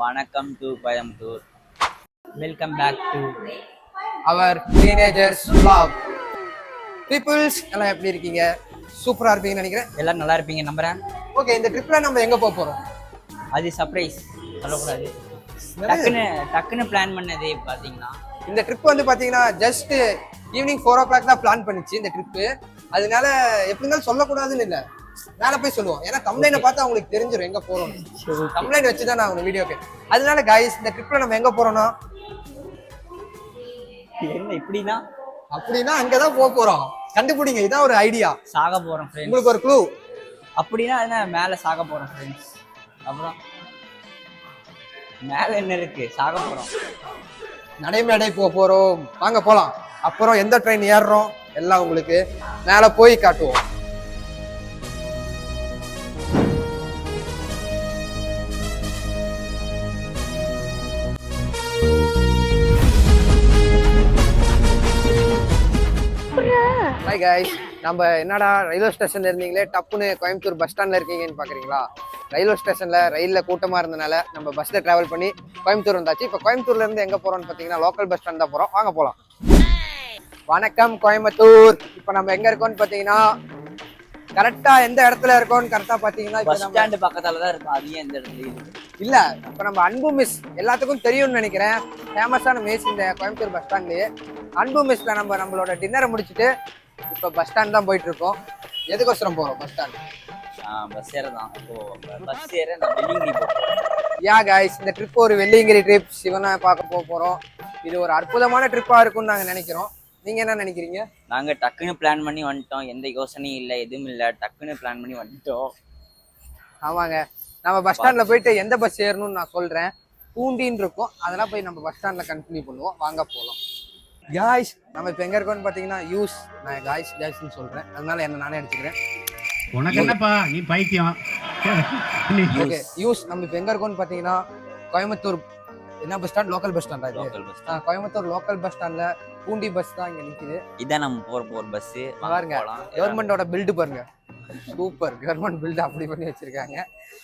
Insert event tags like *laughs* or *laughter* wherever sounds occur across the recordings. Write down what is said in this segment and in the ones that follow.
வணக்கம் to Coimbatore. Welcome back to our teenagers vlog peoples எல்லாம் எப்படி இருக்கீங்க? சூப்பரா இருப்பீங்கன்னு நினைக்கிறேன். எல்லாரும் நல்லா இருப்பீங்க நம்புறேன். ஓகே இந்த ட்ரிப்ல நம்ம எங்க போக போறோம்? அது சர்ப்ரைஸ் சொல்லக்கூடாது. டக்குன்னு டக்குன்னு பிளான் பண்ணது பார்த்தீங்கன்னா இந்த ட்ரிப் வந்து பாத்தீங்கன்னா just evening four o'clock தான் பிளான் பண்ணிச்சு இந்த ட்ரிப்பு அதனால எப்படி இருந்தாலும் சொல்லக்கூடாதுன்னு இல்லை. மேல போய் சொல்லுவோம். ஏன்னா கம்ப்ளைண்ட் பார்த்தா அவங்களுக்கு தெரிஞ்சிடும் எங்க போறோம் கம்ப்ளைண்ட் வச்சு தான் நான் வீடியோக்கு அதனால காய்ஸ் இந்த ட்ரிப்ல நம்ம எங்க போறோம்னா? என்ன இப்படின்னா? அப்படின்னா அங்கதான் போக போறோம். கண்டுபிடிங்க இதான் ஒரு ஐடியா சாக போறோம் உங்களுக்கு ஒரு க்ளூ அப்படின்னா என்ன மேலே சாக போறோம் ஃப்ரெண்ட்ஸ் அப்புறம்? மேலே என்ன இருக்கு? சாக போறோம். நடைமேடை போக போறோம். வாங்க போலாம். அப்புறம் எந்த ட்ரெயின் ஏறுறோம்? எல்லாம் உங்களுக்கு மேல போய் காட்டுவோம். ஹாய் guys நம்ம என்னடா ரயில்வே ஸ்டேஷன்ல இருந்தீங்களே? டப்புன்னு கோயம்புத்தூர் பஸ் ஸ்டாண்ட்ல இருக்கீங்கன்னு பாக்குறீங்களா? ரயில்வே ஸ்டேஷன்ல ரயில்ல கூட்டமா இருந்தனால நம்ம பஸ்ல டிராவல் பண்ணி கோயம்புத்தூர் வந்தாச்சு. இப்போ கோயம்புத்தூர்ல இருந்து எங்க போறோம்னு பாத்தீங்கன்னா லோக்கல் பஸ் ஸ்டாண்ட் தான் போறோம். வாங்க போலாம். வணக்கம் கோயம்புத்தூர். இப்போ நம்ம எங்க இருக்கோம்னு பாத்தீங்கன்னா கரெக்டா எந்த இடத்துல இருக்கோம்னு கரெக்டா பாத்தீங்கன்னா இப்போ பஸ் ஸ்டாண்டு பக்கத்துல தான் இருக்கும். அது இந்த இடத்துல இல்ல. இப்ப நம்ம அன்பு மிஸ் எல்லாத்துக்கும் தெரியும்னு நினைக்கிறேன். ஃபேமஸான மிஸ் இந்த கோயம்புத்தூர் பஸ் ஸ்டாண்ட்லயே அன்பு மிஸ்ல நம்ம நம்மளோட டின்னரை முடிச்சுட்டு இப்ப பஸ் ஸ்டாண்ட் தான் போயிட்டு இருக்கோம் எதுக்கோசரம் போறோம் பஸ் ஸ்டாண்ட் பஸ் ஏற தான். பஸ் ஏற நான் வெள்ளிங்கிரி போகிறோம் யா காய்ஸ் இந்த ட்ரிப் ஒரு வெள்ளியங்கிரி ட்ரிப் சிவனை பார்க்க போக போறோம். இது ஒரு அற்புதமான ட்ரிப்பா இருக்கும்னு நாங்க நினைக்கிறோம். நீங்க என்ன நினைக்கிறீங்க? நாங்க டக்குன்னு பிளான் பண்ணி வந்துட்டோம். எந்த யோசனையும் இல்லை எதுவும் இல்லை. டக்குன்னு பிளான் பண்ணி வந்துட்டோம். ஆமாங்க. நம்ம பஸ் ஸ்டாண்ட்ல போயிட்டு எந்த பஸ் ஏறணும்னு நான் சொல்றேன். பூண்டின்னு இருக்கும். அதெல்லாம் போய் நம்ம பஸ் ஸ்டாண்ட்ல கண்டினியூ பண்ணுவோம். வாங்க போகலாம் காய்ஸ் நம்ம இப்போ எங்க இருக்கோம்னு பாத்தீங்கன்னா யூஸ். நான் காய்ஸ் காய்ஸ்னு சொல்றேன். அதனால என்ன நானே அடிச்சுக்கிறேன். உனக்கு என்னப்பா? நீ பைத்தியம். ஓகே யூஸ் நம்ம இப்போ எங்க இருக்கோம்னு பாத்தீங்கன்னா கோயம்புத்தூர் என்ன பஸ் ஸ்டாண்ட் லோக்கல் பஸ் ஸ்டாண்டா இது? லோக்கல் பஸ் ஆ, கோயம்புத்தூர் லோக்கல் பஸ் ஸ்டாண்ட்ல பூண்டி பஸ் தான் இங்க நிக்குது. இதான் நம்ம போற போற பஸ் பாருங்க கவர்மெண்டோட பில்டு பாருங்க. சூப்பர் கவர்மெண்ட் பில்டு அப்படி பண்ணி வச்சிருக்காங்க.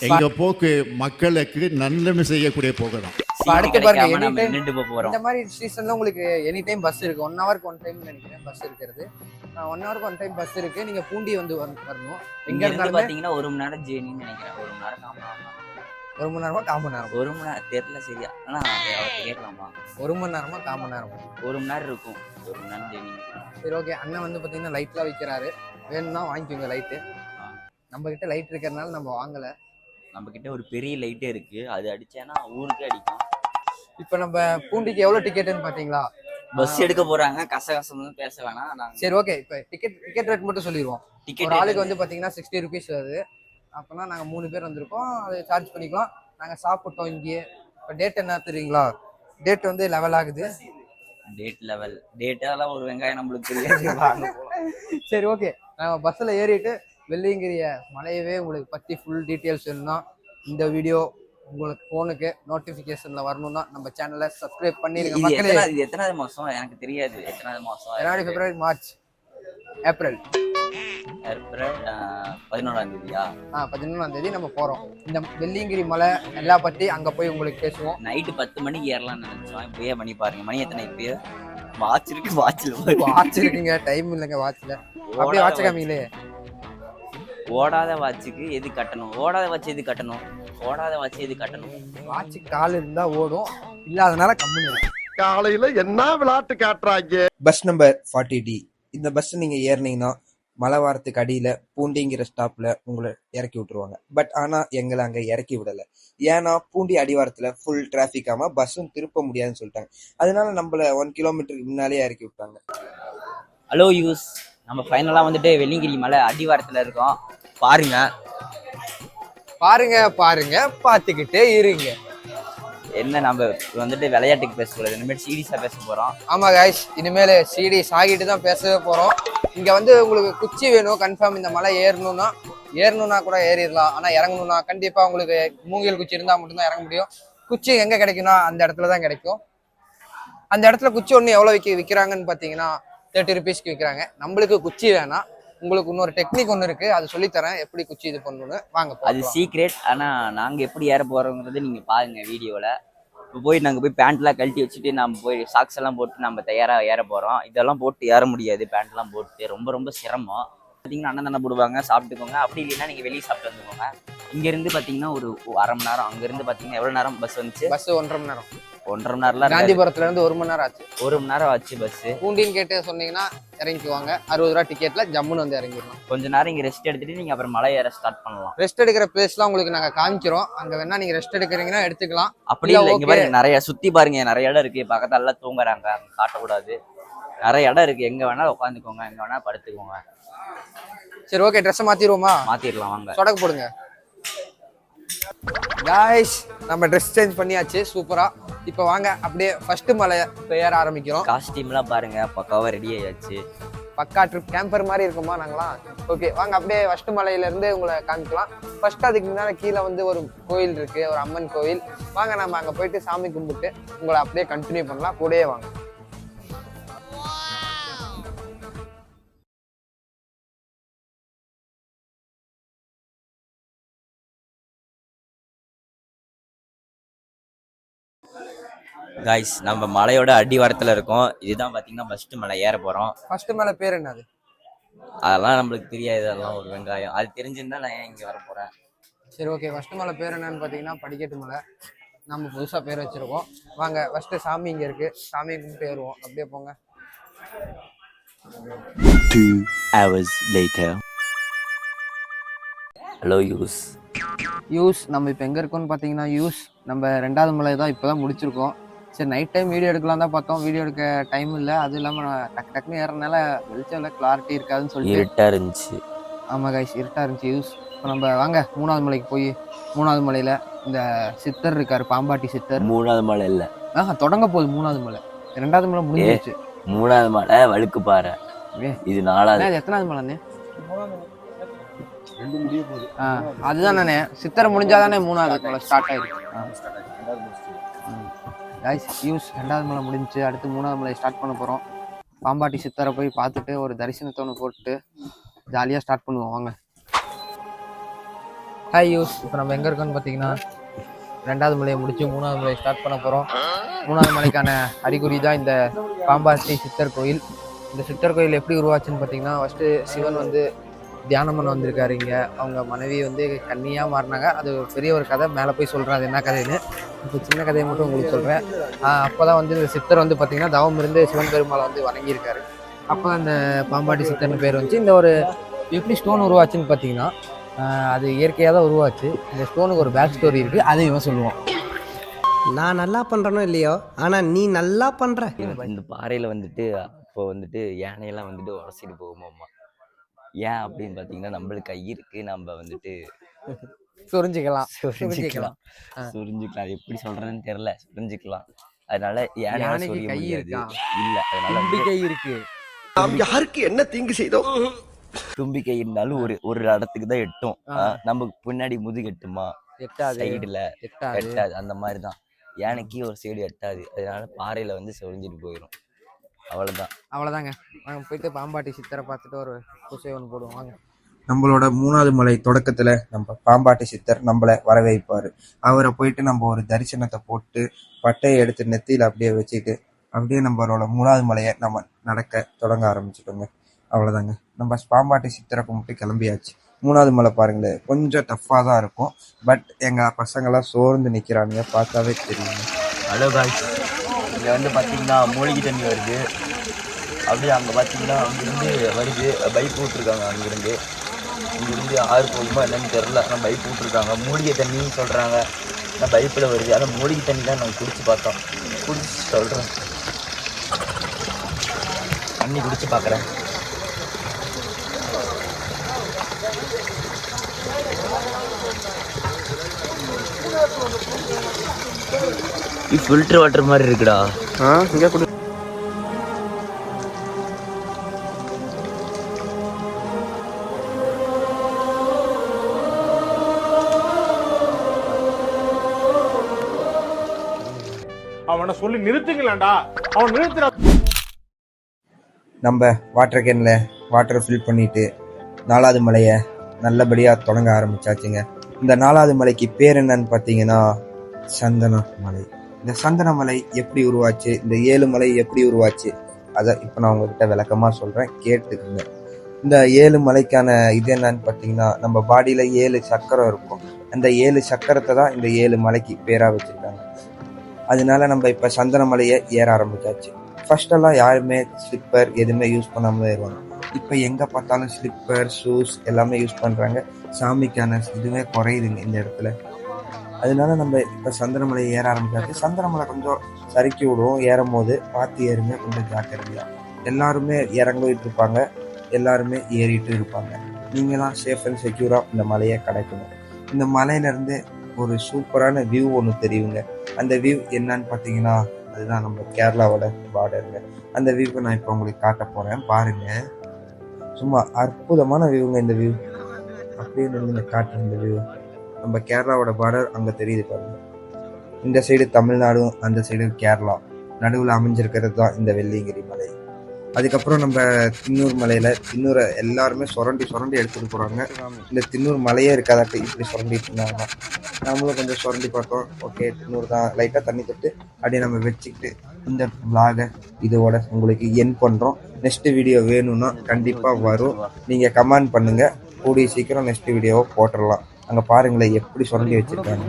எங்க போக்கு மக்களுக்கு நன்மை செய்யக்கூடிய போகலாம் இப்ப அடுத்து பாருங்க எனி டைம் இந்த மாதிரி சீசன்ல உங்களுக்கு எனி டைம் பஸ் இருக்கு ஒன் ஹவருக்கு ஒன் டைம் நினைக்கிறேன் பஸ் இருக்கிறது. ஒன் ஹவருக்கு ஒன் டைம் பஸ் இருக்கு. நீங்க பூண்டி வந்து வரணும். எங்க இருந்தாலுமே பாத்தீங்கன்னா ஒரு மணி நேரம் ஜேர்னின்னு நினைக்கிறேன். ஒரு மணி நேரம். ஒரு மணி நேரமா கால் மணி நேரம். ஒரு மணி நேரம் தெரியல சரியா. ஆனா கேட்கலாமா? ஒரு மணி நேரமா கால் மணி நேரம். ஒரு மணி நேரம் இருக்கும். ஒரு மணி நேரம் ஜேர்னி சரி ஓகே அண்ணன் வந்து பாத்தீங்கன்னா லைட்லாம் விற்கிறாரு வேணும்னா வாங்கிக்கோங்க லைட்டு நம்ம கிட்ட லைட் இருக்கிறதுனால நம்ம வாங்கல. நம்ம கிட்ட ஒரு பெரிய லைட்டே இருக்கு. அது அடிச்சேன்னா ஊருக்கே அடிக்கும். இப்போ நம்ம பூண்டிக்கு எவ்வளவு டிக்கெட்னு பாத்தீங்களா? பஸ் எடுக்க போறாங்க. கச கசம்னு பேச வேணாம். சரி ஓகே இப்போ டிக்கெட் டிக்கெட் ரேட் மட்டும் சொல்லிடுவோம். டிக்கெட் ஆளுக்கு வந்து பாத்தீங்கன்னா சிக்ஸ்டி ருபீஸ் வருது. அப்போனா நாங்கள் மூணு பேர் வந்திருக்கோம். அதை சார்ஜ் பண்ணிக்கலாம். நாங்கள் சாப்பிட்டோம் இங்கேயே. இப்போ டேட் என்ன தெரியுங்களா? டேட் வந்து லெவல் ஆகுது. டேட் லெவல் டேட்டால ஒரு வெங்காயம் நம்மளுக்கு. *laughs* சரி ஓகே நாங்கள் பஸ்ஸில் ஏறிட்டு வெள்ளியங்கிரிய மலையவே உங்களுக்கு பற்றி ஃபுல் டீட்டெயில்ஸ் வேணும்னா இந்த வீடியோ உங்களுக்கு ஃபோனுக்கு நோட்டிஃபிகேஷனில் வரணும்னா நம்ம சேனலை சப்ஸ்கிரைப் பண்ணிருங்க. மக்களே இது எத்தனாவது மாசம்? எனக்கு தெரியாது. எத்தனாவது மாசம்? ஜனவரி பிப்ரவரி மார்ச் ஏப்ரல் ஏப்ரல் பதினோராம் தேதியா? ஆ பதினொன்றாம் தேதி நம்ம போகிறோம் இந்த வெள்ளியங்கிரி மலை எல்லா பற்றி அங்கே போய் உங்களுக்கு பேசுவோம். நைட்டு பத்து மணிக்கு ஏறலாம்னு நினைச்சோம். இப்பயே மணி பாருங்க. மணி எத்தனை இப்பயே? வாட்ச் இருக்கு வாட்ச்ல வாட்ச் இருக்குங்க. டைம் இல்லைங்க வாட்ச்ல அப்படியே வாட்ச் காமிங்களே. ஓடாத வாட்சுக்கு எது கட்டணும்? ஓடாத வாட்ச் எது கட்டணும்? ஓடாத வாட்ச் எது கட்டணும். வாட்ச் கால் இருந்தா ஓடும் இல்லாதனால கம்முனு காலையில என்ன விளையாட்டு காட்டுறாங்க? பஸ் நம்பர் ஃபார்ட்டி டி இந்த பஸ் நீங்க ஏறினீங்கன்னா மலவாரத்துக்கு அடியில பூண்டிங்கிற ஸ்டாப்ல உங்களை இறக்கி விட்டுருவாங்க. பட் ஆனா எங்களை அங்க இறக்கி விடல. ஏன்னா பூண்டி அடிவாரத்துல ஃபுல் டிராபிக் ஆமா பஸ்ஸும் திருப்ப முடியாதுன்னு சொல்லிட்டாங்க. அதனால நம்மள ஒன் கிலோமீட்டருக்கு முன்னாலே இறக்கி விட்டாங்க. ஹலோ யூஸ். நம்ம ஃபைனலாக வந்துட்டு வெள்ளிங்கிரி மலை அடிவாரத்தில் இருக்கோம். பாருங்க. பாருங்க பாருங்க பாத்துக்கிட்டே இருங்க. என்ன நம்ம வந்துட்டு விளையாட்டுக்கு பேசக்கூடாது இனிமேல் சீரியஸாக பேச போகிறோம் ஆமா காய்ஸ் இனிமேல் சீடி சாகிட்டு தான் பேசவே போறோம். இங்க வந்து உங்களுக்கு குச்சி வேணும் கன்ஃபார்ம் இந்த மலை ஏறணும்னா ஏறணும்னா கூட ஏறிடலாம். ஆனா இறங்கணும்னா கண்டிப்பா உங்களுக்கு மூங்கில் குச்சி இருந்தா மட்டும்தான் இறங்க முடியும். குச்சி எங்க கிடைக்கும்னா அந்த இடத்துல தான் கிடைக்கும். அந்த இடத்துல குச்சி ஒன்று எவ்வளோ விற்க விற்கிறாங்கன்னு பார்த்தீங்கன்னா தேர்ட்டி ருபீஸ்க்கு விற்கிறாங்க நம்மளுக்கு குச்சி வேணாம். உங்களுக்கு இன்னொரு டெக்னிக் ஒன்று இருக்கு. அது சொல்லித்தரேன். எப்படி குச்சி இது பண்ணணும்னு. வாங்க அது. சீக்ரெட் ஆனா நாங்க எப்படி ஏற போறோங்கிறது நீங்க பாருங்க வீடியோல. இப்போ போய் நாங்க போய் பேண்ட்லாம் கழட்டி வச்சுட்டு நம்ம போய் சாக்ஸ் எல்லாம் போட்டு நம்ம தயாரா ஏற போறோம். இதெல்லாம் போட்டு ஏற முடியாது பேண்ட்லாம் போட்டு. ரொம்ப ரொம்ப சிரமம். பார்த்தீங்கன்னா அண்ணன் தானே போடுவாங்க சாப்பிட்டுக்கோங்க. அப்படி இல்லைன்னா நீங்க வெளியே சாப்பிட்டு வந்துக்கோங்க. இங்க இருந்து பாத்தீங்கன்னா ஒரு அரை மணி நேரம். அங்க இருந்து பாத்தீங்கன்னா எவ்வளவு நேரம் பஸ் வந்துச்சு? பஸ் ஒன்றரை மணி நேரம். ஒன்றரை மணி நேரம்லாம். காந்திபுரத்துல இருந்து ஒரு மணி நேரம் ஆச்சு. ஒரு மணி நேரம் ஆச்சு பஸ் பூண்டின்னு கேட்டு சொன்னீங்கன்னா இறங்கிக்குவாங்க. அறுபது ரூபா டிக்கெட்ல ஜம்முன்னு வந்து இறங்கிடலாம். கொஞ்ச நேரம் இங்க ரெஸ்ட் எடுத்துட்டு நீங்க அப்புறம் மலை ஏற ஸ்டார்ட் பண்ணலாம். ரெஸ்ட் எடுக்கிற பிளேஸ்லாம் உங்களுக்கு நாங்க காமிக்கிறோம். அங்க வேணா நீங்க ரெஸ்ட் எடுக்கிறீங்கன்னா எடுத்துக்கலாம். அப்படி இல்ல, இங்க. பாருங்க நிறைய சுத்தி பாருங்க நிறைய இடம் இருக்கு. பக்கத்துல எல்லாம் தூங்குறாங்க காட்டக்கூடாது. நிறைய இடம் இருக்கு. எங்க வேணா உட்காந்துக்கோங்க எங்க வேணா படுத்துக்கோங்க. சரி ஓகே ட்ரெஸ்ஸை மாத்திருவோமா மாத்திரலாம் வாங்க. சொடக்கு போடுங்க. காய்ஸ் நம்ம ட்ரெஸ் சேஞ்ச் பண்ணியாச்சு. சூப்பரா. இப்போ வாங்க அப்படியே ஃபர்ஸ்ட் மலை ஏற ஆரம்பிக்கிறோம். காஸ்டியூம்லாம் பாருங்க பக்காவா ரெடி ஆயாச்சு. பக்கா ட்ரிப் கேம்பர் மாதிரி இருக்குமா நாங்களாம்? ஓகே வாங்க அப்படியே ஃபர்ஸ்ட் மலையில இருந்து உங்களை காமிக்கலாம். ஃபர்ஸ்ட் அதுக்கு முன்னாடி கீழே வந்து ஒரு கோயில் இருக்கு ஒரு அம்மன் கோயில். வாங்க நம்ம அங்க போயிட்டு சாமி கும்பிட்டு உங்களை அப்படியே கண்டினியூ பண்ணலாம். கூடயே வாங்க. காய்ஸ் நம்ம மலையோட அடிவாரத்துல இருக்கோம். இதுதான் பாத்தீங்கன்னா ஃபர்ஸ்ட் மலை ஏற போறோம். ஃபர்ஸ்ட் மலை பேர் என்னது? அதெல்லாம் நம்மளுக்கு தெரியாது. அதெல்லாம் ஒரு வெங்காயம். அது தெரிஞ்சிருந்தா நான் ஏன் இங்க வர போறேன்? சரி ஓகே ஃபர்ஸ்ட் மலை பேர் என்னன்னு பார்த்தீங்கன்னா படிக்கட்டு மலை. நம்ம புதுசாக பேர் வச்சிருக்கோம். வாங்க ஃபர்ஸ்ட் சாமி இங்கே இருக்கு. சாமி கும்பிட்டு ஏறுவோம். அப்படியே போங்க. Two hours later. ஹலோ யூஸ் யூஸ் நம்ம இப்போ எங்கே இருக்கோம்னு பார்த்தீங்கன்னா யூஸ் நம்ம ரெண்டாவது மலை தான் இப்போ தான் முடிச்சிருக்கோம். சரி நைட் டைம் வீடியோ எடுக்கலாம் தான் பார்த்தோம். வீடியோ எடுக்க டைம் இல்லை. அதுவும் இல்லாமல் டக்கு டக்குன்னு ஏறனால வெளிச்சம் இல்லை கிளாரிட்டி இருக்காதுன்னு சொல்லிட்டு. இருட்டா இருந்துச்சு. ஆமாம் கைஸ் இருட்டாக இருந்துச்சு. யூஸ் இப்போ நம்ம வாங்க மூணாவது மலைக்கு போய் மூணாவது மலையில் இந்த சித்தர் இருக்காரு பாம்பாட்டி சித்தர். மூணாவது மலை இல்ல. ஆஹா தொடங்க போகுது மூணாவது மலை. ரெண்டாவது மலை முடிஞ்சிருச்சு. மூணாவது மலை வழுக்கு பாறை. இது நாலாவது. எத்தனாவது மலைண்ணே? ஆ அதுதான் நானே சித்தரை முடிஞ்சாதானே மூணாவது மலை ஸ்டார்ட் ஆயிருக்கு. காய்ஸ் யூஸ் ரெண்டாவது மலை முடிஞ்சுச்சு அடுத்து மூணாவது மலை ஸ்டார்ட் பண்ண போகிறோம் பாம்பாட்டி சித்தரை போய் பார்த்துட்டு ஒரு தரிசனத்தை ஒன்று ஜாலியாக ஸ்டார்ட் பண்ணுவோம் வாங்க. ஹாய் யூஸ் இப்போ நம்ம எங்கே இருக்கோம்னு பார்த்தீங்கன்னா ரெண்டாவது மலையை முடித்து மூணாவது மலையை ஸ்டார்ட் பண்ண போகிறோம் மூணாவது மலைக்கான அறிகுறி தான் இந்த பாம்பாட்டி சித்தர் கோயில். இந்த சித்தர் கோயில் எப்படி உருவாச்சுன்னு பார்த்தீங்கன்னா ஃபஸ்ட்டு சிவன் வந்து தியானம் பண்ண வந்திருக்காரு இங்கே. அவங்க மனைவி வந்து கன்னியாக மாறினாங்க. அது ஒரு பெரிய ஒரு கதை. மேலே போய் சொல்கிறேன் அது என்ன கதைன்னு. இப்போ சின்ன கதையை மட்டும் உங்களுக்கு சொல்கிறேன் அப்போ தான் வந்து இந்த சித்தர் வந்து பார்த்தீங்கன்னா தவம் இருந்து சிவன் பெருமாளை வந்து வணங்கியிருக்காரு. அப்போ அந்த பாம்பாட்டி சித்தர்னு பேர் வந்துச்சு இந்த ஒரு எப்படி ஸ்டோன் உருவாச்சுன்னு பார்த்தீங்கன்னா அது இயற்கையாக தான் உருவாச்சு. இந்த ஸ்டோனுக்கு ஒரு பேக் ஸ்டோரி இருக்குது அதை இவன் சொல்லுவான். நான் நல்லா பண்றேனோ இல்லையோ? ஆனா நீ நல்லா பண்ற. இந்த பாறையில வந்துட்டு இப்போ வந்துட்டு யானையெல்லாம் வந்துட்டு உரசிட்டு போகுமாம்மா. ஏன் அப்படின்னு பார்த்தீங்கன்னா நம்மளுக்கு கை இருக்கு. நம்ம வந்துட்டு சொரிஞ்சுக்கலாம். சுரிஞ்சிக்கலாம். சுரிஞ்சிக்கலாம். அது எப்படி சொல்றதுன்னு தெரியல. சுரிஞ்சிக்கலாம். அதனால யானை கை இருக்கா? இல்ல அதனால நம்பிக்கை இருக்கு. நாம் யாருக்கு என்ன தீங்கு செய்தோம் தும்பிக்கை இருந்தாலும் ஒரு ஒரு இடத்துக்கு தான் எட்டும். நமக்கு பின்னாடி முதுகு எட்டுமா? எட்டாது. சைடுல. எட்டாது. எட்டாது. அந்த மாதிரி தான் யானைக்கு ஒரு சைடு எட்டாது. அதனால பாறையில வந்து சொரிஞ்சிட்டு போயிடும் அவ்வளவுதான். அவ்வளோதாங்க நாங்க போயிட்டு பாம்பாட்டி சித்தரை பார்த்துட்டு ஒரு பூசை ஒன்று போடுவோம். வாங்க. நம்மளோட மூணாவது மலை தொடக்கத்துல நம்ம பாம்பாட்டி சித்தர் நம்மளை வரவேற்பாரு. அவரை போயிட்டு நம்ம ஒரு தரிசனத்தை போட்டு பட்டையை எடுத்து நெத்தியில அப்படியே வச்சுட்டு அப்படியே நம்மளோட மூணாவது மலையை நம்ம நடக்க தொடங்க ஆரம்பிச்சிட்டோங்க. அவ்வளோதாங்க நம்ம பாம்பாட்டி சித்தரை கும்பிட்டு கிளம்பியாச்சு. மூணாவது மலை பாருங்களேன் கொஞ்சம் டஃப்பாக தான் இருக்கும். பட் எங்கள் பசங்களாம் சோர்ந்து நிற்கிறானுங்க பார்த்தாவே தெரியுங்க. ஹலோ காய்ஸ் இங்கே வந்து பார்த்திங்கன்னா மூலிகை தண்ணி வருது. அப்படியே அங்கே பாத்தீங்கன்னா அங்கேருந்து வருது. பைப் விட்டுருக்காங்க அங்கேருந்து. இங்கிருந்து ஆறு போகுமா என்னன்னு தெரியல. ஆனால் பைப் விட்டுருக்காங்க மூலிகை தண்ணின்னு சொல்றாங்க. ஆனால் பைப்பில் வருது. ஆனால் மூலிகை தண்ணி தான் நாங்கள் குடிச்சு பார்த்தோம். குடிச்சு சொல்கிறேன் தண்ணி குடிச்சு பார்க்குறேன். ஃபில்டர் வாட்டர் மாதிரி இருக்குடா. இங்கே கொடு அவனை சொல்லி நிறுத்துங்களேன்டா. அவன் நிறுத்துற நம்ம வாட்டர் கேனில் வாட்டர் ஃபில் பண்ணிட்டு நாலாவது மலையை நல்லபடியாக தொடங்க ஆரம்பிச்சாச்சுங்க. இந்த நாலாவது மலைக்கு பேர் என்னன்னு பார்த்தீங்கன்னா சந்தன மலை. இந்த சந்தன மலை எப்படி உருவாச்சு? இந்த ஏழு மலை எப்படி உருவாச்சு? அதை இப்போ நான் உங்ககிட்ட விளக்கமாக சொல்கிறேன் கேட்டுக்கோங்க. இந்த ஏழு மலைக்கான இது என்னன்னு பார்த்தீங்கன்னா நம்ம பாடியில் ஏழு சக்கரம் இருக்கும். அந்த ஏழு சக்கரத்தை தான் இந்த ஏழு மலைக்கு பேராக வச்சுருக்காங்க. அதனால நம்ம இப்போ சந்தன மலையை ஏற ஆரம்பிச்சாச்சு. ஃபர்ஸ்ட் எல்லாம் யாருமே ஸ்லிப்பர் எதுவுமே யூஸ் பண்ணாமலே ஏறுவாங்க. இப்போ எங்கே பார்த்தாலும் ஸ்லிப்பர் ஷூஸ் எல்லாமே யூஸ் பண்ணுறாங்க சாமிக்கான இதுவே குறையுதுங்க இந்த இடத்துல. அதனால நம்ம இப்போ சந்திரமலை ஏற ஆரம்பிச்சாச்சு. சந்திரமலை கொஞ்சம் சறுக்கி விடுவோம். ஏறும் போது பார்த்து ஏறுங்க கொஞ்சம் ஜாக்கிரதையா. எல்லாருமே இறங்கிட்டு இருப்பாங்க. எல்லாருமே ஏறிட்டு இருப்பாங்க. நீங்களாம் சேஃப் அண்ட் செக்யூராக இந்த மலையை கிடைக்கணும். இந்த மலையிலேருந்து ஒரு சூப்பரான வியூ ஒன்று தெரியுங்க. அந்த வியூ என்னன்னு பார்த்தீங்கன்னா அதுதான் நம்ம கேரளாவோட பார்டருங்க அந்த வியூவை நான் இப்போ உங்களுக்கு காட்ட போகிறேன் பாருங்க. சும்மா அற்புதமான வியூங்க இந்த வியூ அப்படியே நின்று காட்டுறேன் இந்த வியூ நம்ம கேரளாவோட பார்டர் அங்கே தெரியுது பாருங்க. இந்த சைடு தமிழ்நாடும் அந்த சைடு கேரளா. நடுவில் அமைஞ்சிருக்கிறது தான் இந்த வெள்ளியங்கிரி அதுக்கப்புறம் நம்ம தின்னூர் மலையில தின்னூரை எல்லாருமே சுரண்டி சுரண்டி எடுத்துட்டு போறாங்க. இந்த தின்னூர் மலையே இருக்காதாட்டு இப்படி சுரண்டிட்டு இருந்தாங்க. நம்மளும் கொஞ்சம் சுரண்டி பார்த்தோம். ஓகே தின்னூர் தான். லைட்டாக தண்ணி தொட்டு அப்படியே நம்ம வச்சுக்கிட்டு இந்த vlog-அ இதோட உங்களுக்கு என் பண்றோம். நெக்ஸ்ட் வீடியோ வேணும்னா கண்டிப்பா வரும். நீங்க கமெண்ட் பண்ணுங்க. கூடிய சீக்கிரம் நெக்ஸ்ட் வீடியோவை போட்டுடலாம். அங்க பாருங்களேன் எப்படி சுரண்டி வச்சிருக்காங்க.